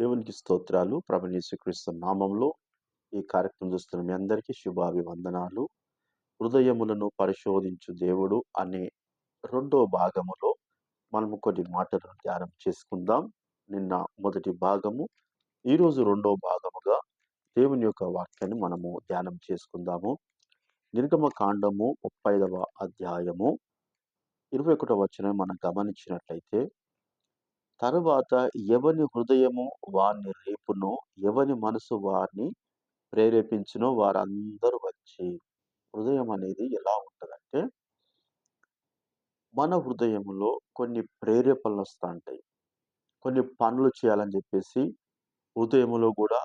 దేవునికి స్తోత్రాలు. ప్రభు నామంలో ఈ కార్యక్రమం చూస్తున్న మీ అందరికీ శుభాభివందనాలు. హృదయములను పరిశోధించు దేవుడు అనే రెండో భాగములో మనము కొన్ని మాటలను ధ్యానం చేసుకుందాం. నిన్న మొదటి భాగము. ఈరోజు రెండో భాగముగా దేవుని యొక్క వాక్యాన్ని మనము ధ్యానం చేసుకుందాము. నిర్గమ కాండము ముప్పైదవ అధ్యాయము. ఇరవై ఒకటో వచ్చిన మనం గమనించినట్లయితే తరువాత ఎవని హృదయము వారిని రేపునో ఎవని మనసు వారిని ప్రేరేపించునో వారందరూ వచ్చి హృదయం అనేది ఎలా ఉంటుందంటే మన హృదయంలో కొన్ని ప్రేరేపణలు వస్తూ ఉంటాయి కొన్ని పనులు చేయాలని చెప్పేసి హృదయంలో కూడా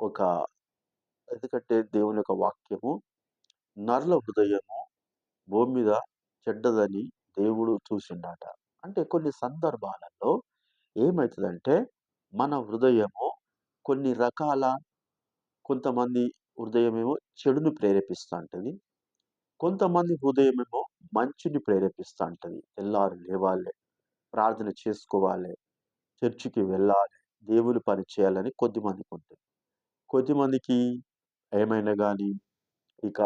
ఒక ఎందుకంటే దేవుని యొక్క వాక్యము నరుల హృదయము భూమి మీద చెడ్డదని దేవుడు చూసిండట. అంటే కొన్ని సందర్భాలలో ఏమవుతుందంటే మన హృదయము కొన్ని రకాల కొంతమంది హృదయమేమో చెడును ప్రేరేపిస్తూ ఉంటుంది కొంతమంది హృదయమేమో మంచిని ప్రేరేపిస్తూ ఉంటుంది తెల్లారు లేవాలి ప్రార్థన చేసుకోవాలి చర్చికి వెళ్ళాలి దేవుని పని చేయాలని కొద్దిమందికి ఉంటుంది కొద్దిమందికి ఏమైనా కానీ ఇక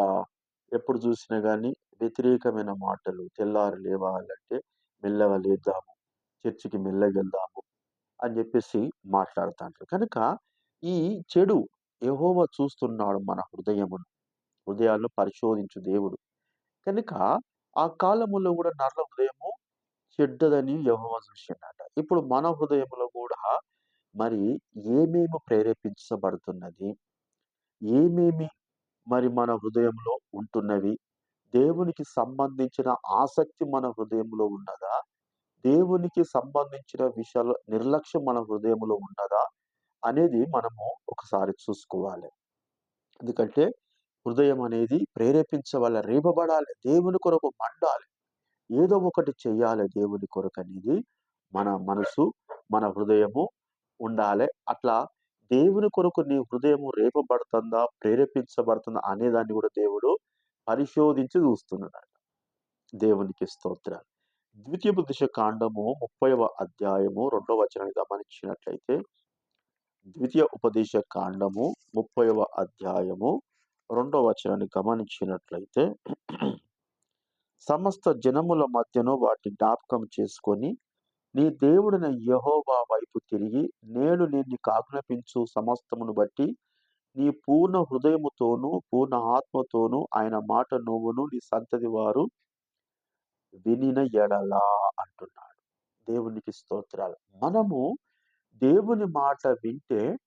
ఎప్పుడు చూసినా కానీ వ్యతిరేకమైన మాటలు తెల్లారు లేవాలంటే మెల్లగా లేద్దాము చర్చికి మెల్లగెళ్దాము అని చెప్పేసి మాట్లాడుతుంటారు కనుక ఈ చెడు యహోవ చూస్తున్నాడు మన హృదయమును. హృదయాలను పరిశోధించు దేవుడు. కనుక ఆ కాలములో కూడా నర్ల హృదయము చెడ్డదని యహోవ చూసిండట. ఇప్పుడు మన హృదయంలో కూడా మరి ఏమేమి ప్రేరేపించబడుతున్నది? ఏమేమి మరి మన హృదయంలో ఉంటున్నవి? దేవునికి సంబంధించిన ఆసక్తి మన హృదయంలో ఉన్నదా? దేవునికి సంబంధించిన విషయాలు నిర్లక్ష్యం మన హృదయంలో ఉన్నదా అనేది మనము ఒకసారి చూసుకోవాలి. ఎందుకంటే హృదయం అనేది ప్రేరేపించవల్ల రేపబడాలి దేవుని కొరకు మండాలి. ఏదో ఒకటి చెయ్యాలి దేవుని కొరకు అనేది మన మనసు మన హృదయము ఉండాలి. అట్లా దేవుని కొరకు నీ హృదయము రేపబడుతుందా ప్రేరేపించబడుతుందా అనేదాన్ని కూడా దేవుడు పరిశోధించి చూస్తున్నాడు. దేవునికి స్తోత్రాలు. ద్వితీయోపదేశ కాండము ముప్పైవ అధ్యాయము రెండవ వచనాన్ని గమనించినట్లయితే ద్వితీయ ఉపదేశ కాండము ముప్పైవ అధ్యాయము రెండవ వచనాన్ని గమనించినట్లయితే సమస్త జనముల మధ్యను వాటి జ్ఞాపకం చేసుకొని నీ దేవుడిన యహోవా వైపు తిరిగి నేను నిన్ను ఆజ్ఞాపించు సమస్తమును బట్టి నీ పూర్ణ హృదయముతోనూ పూర్ణ ఆత్మతోనూ ఆయన మాట నువ్వును నీ సంతతి వారు వినిన ఎడలా అంటున్నాడు. దేవునికి స్తోత్రాలు. మనము దేవుని మాట వింటే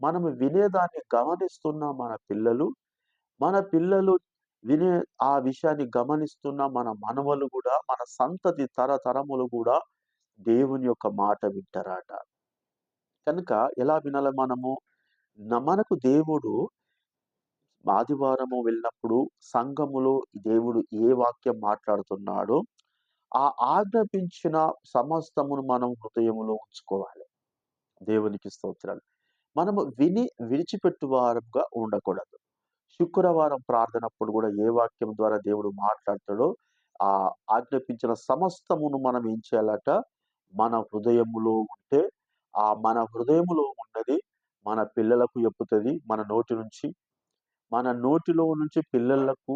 మనము వినేదాన్ని గమనిస్తున్న మన పిల్లలు. మన పిల్లలు వినే ఆ విషయాన్ని గమనిస్తున్న మన మనవలు కూడా మన సంతతి తరతరములు కూడా దేవుని యొక్క మాట వింటారట. కనుక ఎలా వినాలి మనము? మనకు దేవుడు ఆదివారము వెళ్ళినప్పుడు సంఘములో దేవుడు ఏ వాక్యం మాట్లాడుతున్నాడో ఆ ఆజ్ఞాపించిన సమస్తమును మనం హృదయములో ఉంచుకోవాలి. దేవునికి స్తోత్రాలు. మనము విని విడిచిపెట్టు వారంగా ఉండకూడదు. శుక్రవారం ప్రార్థనప్పుడు కూడా ఏ వాక్యం ద్వారా దేవుడు మాట్లాడతాడో ఆ ఆజ్ఞాపించిన సమస్తమును మనం ఏం చేయాలట? మన హృదయములో ఉంటే ఆ మన హృదయములో ఉన్నది మన పిల్లలకు చెప్పుతుంది మన నోటి నుంచి మన నోటిలో నుంచి పిల్లలకు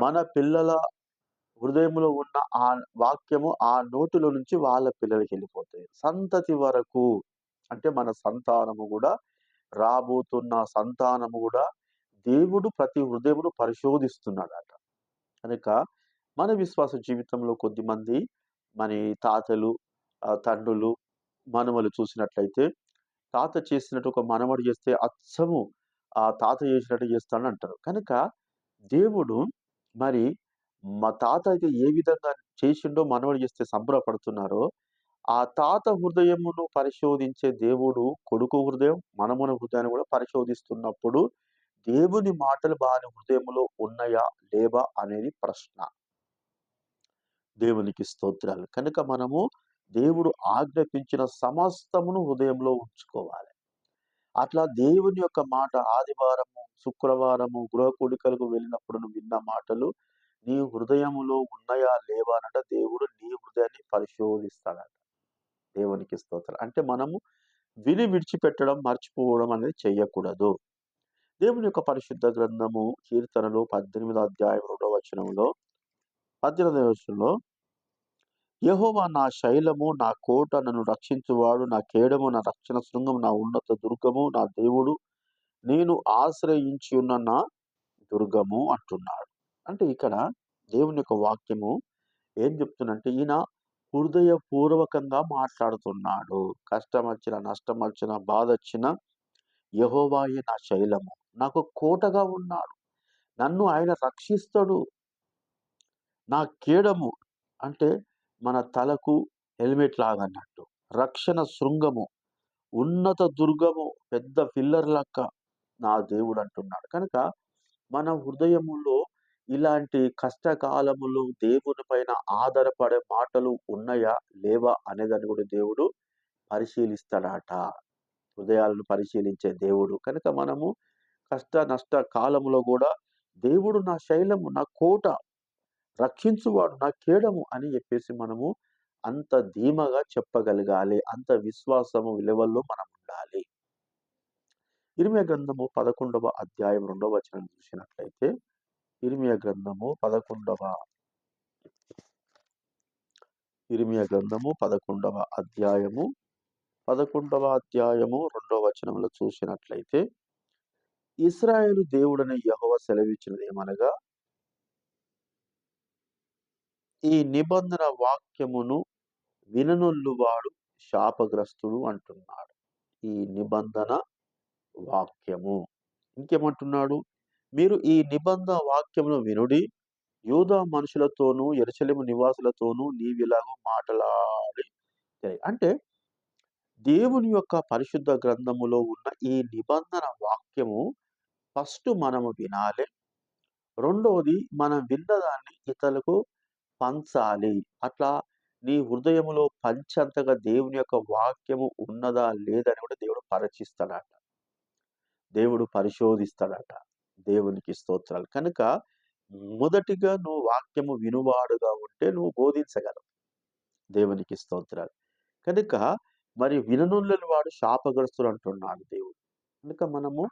మన పిల్లల హృదయంలో ఉన్న ఆ వాక్యము ఆ నోటిలో నుంచి వాళ్ళ పిల్లలకి వెళ్ళిపోతాయి. సంతతి వరకు అంటే మన సంతానము కూడా రాబోతున్న సంతానము కూడా దేవుడు ప్రతి హృదయమును పరిశోధిస్తున్నాడట. కనుక మన విశ్వాస జీవితంలో కొద్దిమంది మన తాతలు తండ్రులు మనవలు చూసినట్లయితే తాత చేసినట్టు ఒక మనవడు చేస్తే అచ్చము ఆ తాత చేసినట్టు చేస్తాడని అంటారు కనుక దేవుడు మరి మా తాత అయితే ఏ విధంగా చేసిండో మనవడు చేస్తే సంబరపడుతున్నారో ఆ తాత హృదయమును పరిశోధించే దేవుడు కొడుకు హృదయం మనమున హృదయాన్ని కూడా పరిశోధిస్తున్నప్పుడు దేవుని మాటలు బాని హృదయములో ఉన్నాయా లేవా అనేది ప్రశ్న. దేవునికి స్తోత్రాలు. కనుక మనము దేవుడు ఆజ్ఞాపించిన సమస్తమును హృదయంలో ఉంచుకోవాలి. అట్లా దేవుని యొక్క మాట ఆదివారము శుక్రవారము గృహ కూడికలకు వెళ్ళినప్పుడు నువ్వు విన్న మాటలు నీ హృదయములో ఉన్నాయా లేవా అనట దేవుడు నీ హృదయాన్ని పరిశోధిస్తాడట దేవునికి స్తోత్రం అంటే మనము విని విడిచిపెట్టడం, మర్చిపోవడం అనేది చెయ్యకూడదు. దేవుని యొక్క పరిశుద్ధ గ్రంథము కీర్తనలు 18 అధ్యాయం రెండవ వచనంలో 18 వచనంలో యహోవా నా శైలము, నా కోట, నన్ను రక్షించువాడు, నా కేడము, నా రక్షణ శృంగం, నా ఉన్నత దుర్గము, నా దేవుడు, నేను ఆశ్రయించియున్న నా దుర్గము అంటున్నాడు. అంటే ఇక్కడ దేవుని యొక్క వాక్యము ఏం చెప్తుందంటే ఈయన హృదయపూర్వకంగా మాట్లాడుతున్నాడు. కష్టం వచ్చిన నష్టం వచ్చిన బాధ వచ్చిన యహోవాయే నా శైలము. నాకు కోటగా ఉన్నాడు. నన్ను ఆయన రక్షిస్తాడు. నా కేడము అంటే మన తలకు హెల్మెట్ లాగన్నట్టు రక్షణ శృంగము, ఉన్నత దుర్గము, పెద్ద పిల్లర్ లక్క నా దేవుడు అంటున్నాడు. కనుక మన హృదయములో ఇలాంటి కష్టకాలములో దేవుని పైన ఆధారపడే మాటలు ఉన్నాయా లేవా? అనేదాన్ని కూడా దేవుడు పరిశీలిస్తాడట. హృదయాలను పరిశీలించే దేవుడు. కనుక మనము కష్ట నష్ట కాలములో కూడా దేవుడు నా శైలము, నా కోట, రక్షించువాడు, నా కేడము అని చెప్పేసి మనము అంత ధీమగా చెప్పగలగాలి. అంత విశ్వాసము విలువల్లో మనం ఉండాలి. ఇరిమియ గ్రంథము 11వ అధ్యాయం రెండవ వచనం చూసినట్లయితే ఇరిమియ గ్రంథము పదకొండవ ఇరిమియ గ్రంథము 11వ అధ్యాయము 11వ అధ్యాయము రెండవ వచనంలో చూసినట్లయితే ఇస్రాయేలు దేవుడని యహోవ సెలవిచ్చినది ఏమనగా ఈ నిబంధన వాక్యమును విననొల్లువాడు శాపగ్రస్తుడు అంటున్నాడు. ఈ నిబంధన వాక్యము. ఇంకేమంటున్నాడు? మీరు ఈ నిబంధన వాక్యమును వినుడి. యూదా మనుషులతోనూ, యెరూషలేము నివాసులతోనూ నీవిలాగూ మాటలాడి అంటే దేవుని యొక్క పరిశుద్ధ గ్రంథములో ఉన్న ఈ నిబంధన వాక్యము ఫస్ట్ మనము వినాలి. రెండోది మనం విన్నదాన్ని ఇతరులకు పంచాలి. అట్లా నీ హృదయములో పంచంతగా దేవుని యొక్క వాక్యము ఉన్నదా? లేదని కూడా దేవుడు పరీక్షిస్తాడట. దేవుడు పరిశోధిస్తాడట. దేవునికి స్తోత్రాలు. కనుక మొదటిగా నువ్వు వాక్యము వినువాడుగా ఉంటే నువ్వు బోధించగలవు. దేవునికి స్తోత్రాలు. కనుక మరి విననొల్లని వాడు శాపగ్రస్తులు అంటున్నాడు దేవుడు. కనుక మనము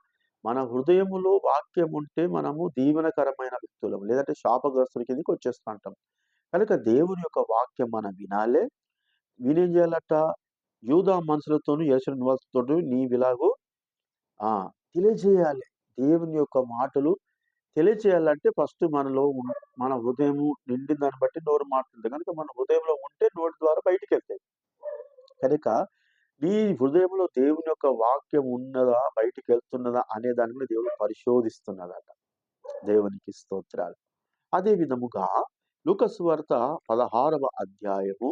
మన హృదయములో వాక్యం ఉంటే మనము దీవెనకరమైన వ్యక్తులం. లేదంటే శాపగ్రస్తుల కిందకి వచ్చేస్తుంటాం కనుక దేవుని యొక్క వాక్యం మనం వినాలే. వినేం చేయాలట? యూదా మనుషులతోనూ, యశ్వర నివాసులతోనూ నీవిలాగో ఆ! తెలియజేయాలి. దేవుని యొక్క మాటలు తెలియచేయాలంటే ఫస్ట్ మనలో మన హృదయము నిండిన దాన్ని బట్టి నోరు మాట్లాడుతుంది. కనుక మన హృదయంలో ఉంటే నోటి ద్వారా బయటికెళ్తాయి. కనుక నీ హృదయంలో దేవుని యొక్క వాక్యం ఉన్నదా? బయటికి వెళ్తున్నదా అనే దాని కూడా దేవుడు పరిశోధిస్తున్నదట దేవునికి స్తోత్రాలు. అదే విధముగా లూకా సువార్త 16వ అధ్యాయము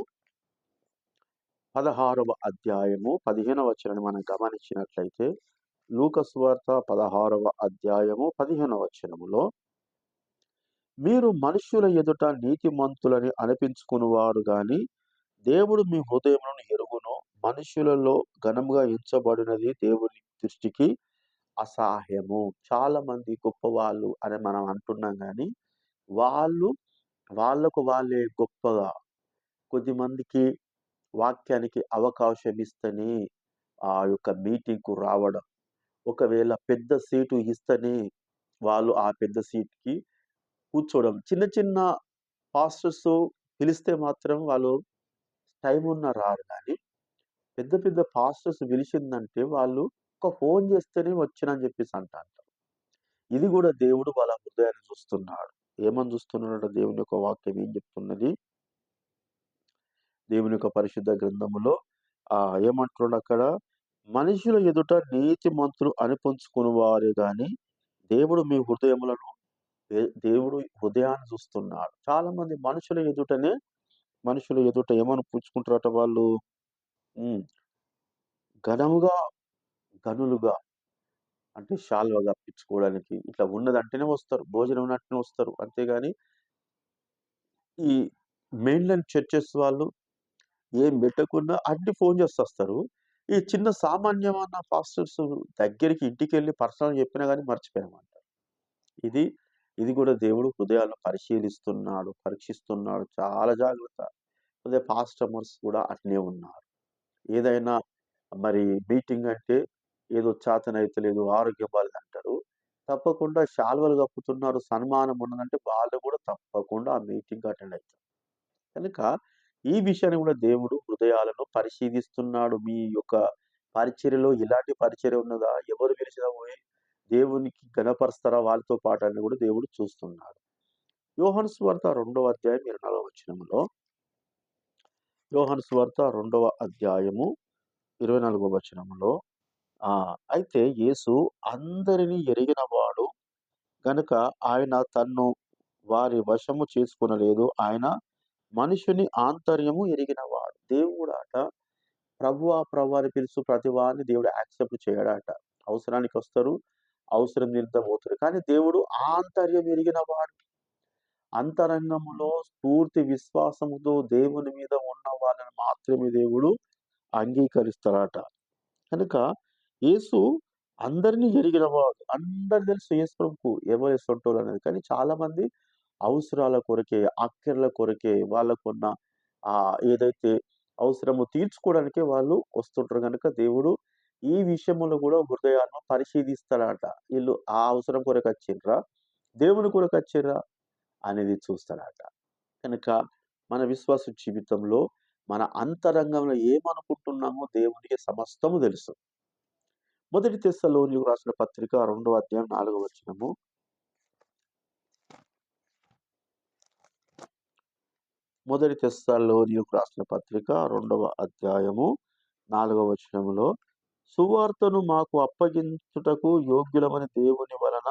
16వ అధ్యాయము 15వ వచనం మనం గమనించినట్లయితే లూకా సువార్త 16వ అధ్యాయము 15వ వచనములో మీరు మనుష్యుల ఎదుట నీతిమంతులని అనిపించుకునివారు గాని దేవుడు మీ హృదయములను ఎరుగును. మనుష్యులలో ఘనముగా ఎంచబడినది దేవుని దృష్టికి అసహ్యము. చాలా మంది గొప్పవాళ్ళు అని మనం అంటున్నాం కానీ వాళ్ళు వాళ్ళకు వాళ్ళే గొప్పగా కొద్దిమందికి వాక్యానికి అవకాశం ఇస్తేనే ఆ యొక్క మీటింగ్‌కు రావడం. ఒకవేళ పెద్ద సీటు ఇస్తేనే వాళ్ళు ఆ పెద్ద సీట్‌కి కూర్చోవడం. చిన్న చిన్న పాస్టర్స్ పిలిస్తే మాత్రం వాళ్ళు టైం ఉన్న రారు కానీ పెద్ద పెద్ద పాస్టర్స్ పిలిచిందంటే వాళ్ళు ఒక ఫోన్ చేస్తేనే వచ్చినని చెప్పేసి అంటాంటారు. ఇది కూడా దేవుడు వాళ్ళ హృదయాన్ని చూస్తున్నాడు. ఏమని చూస్తున్నాడట దేవుని యొక్క వాక్యం ఏం చెప్తున్నది? దేవుని యొక్క పరిశుద్ధ గ్రంథములో ఆ ఏమంటున్నాడు అక్కడ? మనుషుల ఎదుట నీతి మంతులు అనిపించుకుని వారే కానీ దేవుడు మీ హృదయములను దే దేవుడు హృదయాన్ని చూస్తున్నాడు. చాలా మంది మనుషుల ఎదుటనే మనుషుల ఎదుట ఏమనిపించుకుంటారట వాళ్ళు? ఘనముగా, గనులుగా అంటే శాల్వా కప్పించుకోవడానికి ఇట్లా ఉన్నదంటేనే వస్తారు. భోజనం ఉన్నట్టునే వస్తారు. అంతేగాని ఈ మెయిన్‌లైన్ చర్చెస్ వాళ్ళు ఏం పెట్టకున్నా అన్ని ఫోన్ చేసి వస్తారు. ఈ చిన్న సామాన్యమైన పాస్టర్స్ దగ్గరికి ఇంటికెళ్ళి పర్సనల్ చెప్పినా కానీ మర్చిపోయామంటారు. ఇది ఇది కూడా దేవుడు హృదయాలను పరిశీలిస్తున్నాడు, పరీక్షిస్తున్నాడు. చాలా జాగ్రత్త. అదే పాస్టమర్స్ కూడా అట్నే ఉన్నారు. ఏదైనా మరి మీటింగ్ అంటే ఏదో చేతనైతలేదు, ఆరోగ్యం బాలేదంటారు. తప్పకుండా శాల్వలు కప్పుతున్నారు, సన్మానం ఉన్నదంటే వాళ్ళు కూడా తప్పకుండా ఆ మీటింగ్ అటెండ్ అవుతారు కనుక ఈ విషయాన్ని కూడా దేవుడు హృదయాలను పరిశీలిస్తున్నాడు. మీ యొక్క పరిచర్యలో ఇలాంటి పరిచర్య ఉన్నదా? ఎవరు పిలిచినా పోయి దేవునికి గణపరుస్తారా వాళ్ళతో పాటు అని కూడా దేవుడు చూస్తున్నాడు. యోహన్స్ సువార్త రెండవ అధ్యాయం 24వ వచనంలో యోహన్స్ సువార్త రెండవ అధ్యాయము 24వ వచనంలో అయితే యేసు అందరిని ఎరిగినవాడు గనుక ఆయన తన్ను వారి వశము చేసుకొనలేదు. ఆయన మనుషుని ఆంతర్యము ఎరిగినవాడు. దేవుడట ప్రభువా! ప్రభువా! అని పిలుస్తూ ప్రతి వారిని దేవుడు యాక్సెప్ట్ చేయడట. అవసరానికి వస్తారు. అవసరం నిమిత్తం పోతారు. కానీ దేవుడు ఆంతర్యం ఎరిగినవాడు. అంతరంగములో పూర్తి విశ్వాసముతో దేవుని మీద ఉన్న వాళ్ళని మాత్రమే దేవుడు అంగీకరిస్తాడట. కనుక యేసు అందరినీ ఎరిగినవాడు. అందరు తెలుసు యేసు ప్రభుకు ఎవరు ఎసొంటోళ్ళు అనేది. కానీ చాలామంది అవసరాల కొరకే, అక్కర్ల కొరకే వాళ్ళకున్న ఆ ఏదైతే అవసరము తీర్చుకోవడానికే వాళ్ళు వస్తుంటారు కనుక దేవుడు ఈ విషయంలో కూడా హృదయాలను పరిశీలిస్తాడట. వీళ్ళు ఆ అవసరం కొరకు వచ్చిర్రా దేవుని కొరకు వచ్చిర్రా? అనేది చూస్తాడట. కనుక మన విశ్వాస జీవితంలో మన అంతరంగంలో ఏమనుకుంటున్నామో దేవునికి సమస్తము తెలుసు. మొదటి తెస్సలోనియులకు రాసిన పత్రిక రెండవ అధ్యాయం నాలుగవ వచనము. మొదటి తెస్సలోనియులకు రాసిన పత్రిక రెండవ అధ్యాయము నాలుగవ వచనములో సువార్తను మాకు అప్పగించుటకు యోగ్యులమని దేవుని వలన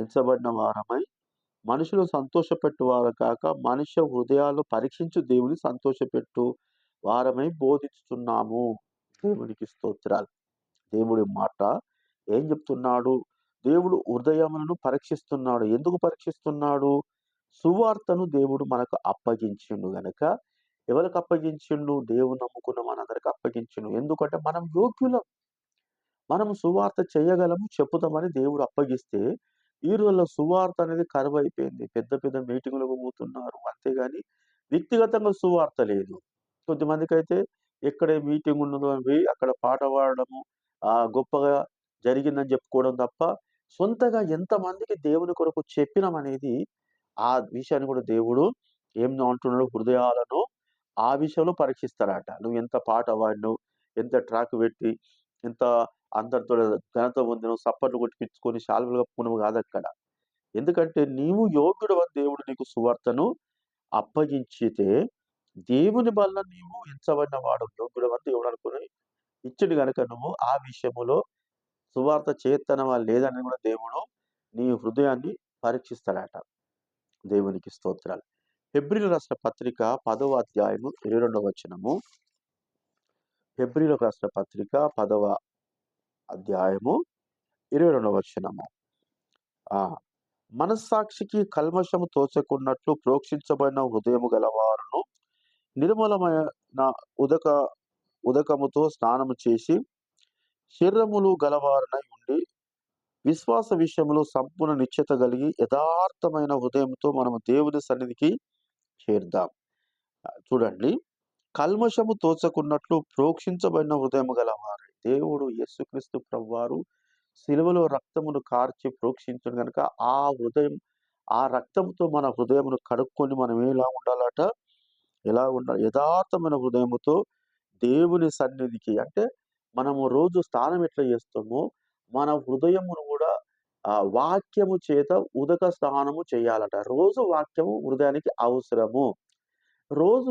ఎంచబడిన వారమై మనుషులు సంతోషపెట్టువారు కాక మనుష్య హృదయాలు పరీక్షించు దేవుని సంతోషపెట్టు వారమై బోధిస్తున్నాము. దేవునికి స్తోత్రాలు. దేవుడి మాట ఏం చెప్తున్నాడు? దేవుడు హృదయములను పరీక్షిస్తున్నాడు. ఎందుకు పరీక్షిస్తున్నాడు? సువార్తను దేవుడు మనకు అప్పగించిండు గనక ఎవరికి అప్పగించిండు? దేవుని నమ్ముకున్న మనందరికి అప్పగించిండు. ఎందుకంటే మనం యోగ్యులం. మనం సువార్త చేయగలము, చెప్పుతామని దేవుడు అప్పగిస్తే ఈ రోజుల్లో సువార్త అనేది కరువైపోయింది. పెద్ద పెద్ద మీటింగులకు పోతున్నారు. అంతేగాని వ్యక్తిగతంగా సువార్త లేదు. కొద్దిమందికైతే ఎక్కడ మీటింగ్ ఉన్నదో అని అక్కడ పాట పాడడము, గొప్పగా జరిగిందని చెప్పుకోవడం తప్ప సొంతగా ఎంతమందికి దేవుని కొరకు చెప్పినామనేది ఆ విషయాన్ని కూడా దేవుడు ఏం అంటున్నాడు? హృదయాలను ఆ విషయంలో పరీక్షిస్తారట నువ్వు ఎంత పాట వాడినవు ఎంత ట్రాక్ పెట్టి, ఎంత అందరితో ఘనత పొందిన సప్పట్లు కొట్టిపించుకొని శాలువలు కప్పుకున్నావు అక్కడ ఎందుకంటే నీవు యోగ్యుడు దేవుడు నీకు సువార్తను అప్పగించితే దేవుని వల్ల నీవు ఎంచబడిన వాడు యోగ్యుడవని దేవుడు అనుకుని ఇచ్చిండు గనుక నువ్వు ఆ విషయములో సువార్త చేత్తనవా లేదని కూడా దేవుడు నీ హృదయాన్ని పరీక్షిస్తాడట. దేవునికి స్తోత్రాలు. ఫిబ్రిల్ రాసిన పత్రిక పదవ అధ్యాయము 22వ వచనము. హెబ్రీయులకు రాసిన పత్రిక పదవ అధ్యాయము 22వ వచనము. ఆ! మనస్సాక్షికి కల్మషము తోచకున్నట్లు ప్రోక్షించబడిన హృదయము గలవారును నిర్మలమైన ఉదక ఉదకముతో స్నానము చేసి శరీరములు గలవారనై ఉండి విశ్వాస విషయంలో సంపూర్ణ నిశ్చత కలిగి యథార్థమైన హృదయంతో మనము దేవుని సన్నిధికి చేరుదాం. చూడండి కల్మషము తోచకున్నట్లు ప్రోక్షించబడిన హృదయము గలవారు దేవుడు యేసుక్రీస్తు ప్రభువారు సిలువలో రక్తమును కార్చి ప్రోక్షించడం కనుక ఆ హృదయం ఆ రక్తంతో మన హృదయమును కడుక్కొని మనం ఎలా ఉండాలట? ఎలా ఉండాలి? యథార్థమైన హృదయముతో దేవుని సన్నిధికి అంటే మనము రోజు స్నానం ఎట్లా చేస్తామో మన హృదయమును కూడా వాక్యము చేత ఉదక స్నానము చేయాలట. రోజు వాక్యము హృదయానికి అవసరము. రోజు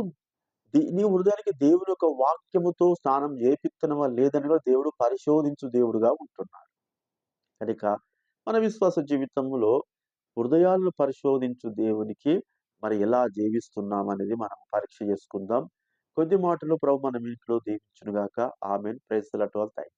నీ హృదయానికి దేవుని యొక్క వాక్యముతో స్నానం చేపిస్తున్నవా లేదని కూడా దేవుడు పరిశోధించు దేవుడుగా ఉంటున్నాడు. కనుక మన విశ్వాస జీవితంలో హృదయాలను పరిశోధించు దేవునికి మరి ఎలా జీవిస్తున్నామనేది మనం పరీక్ష చేసుకుందాం. కొద్ది మాటలు ప్రభు మన ఇంట్లో దీవించునుగాక ఆమెన్. Praise the lord.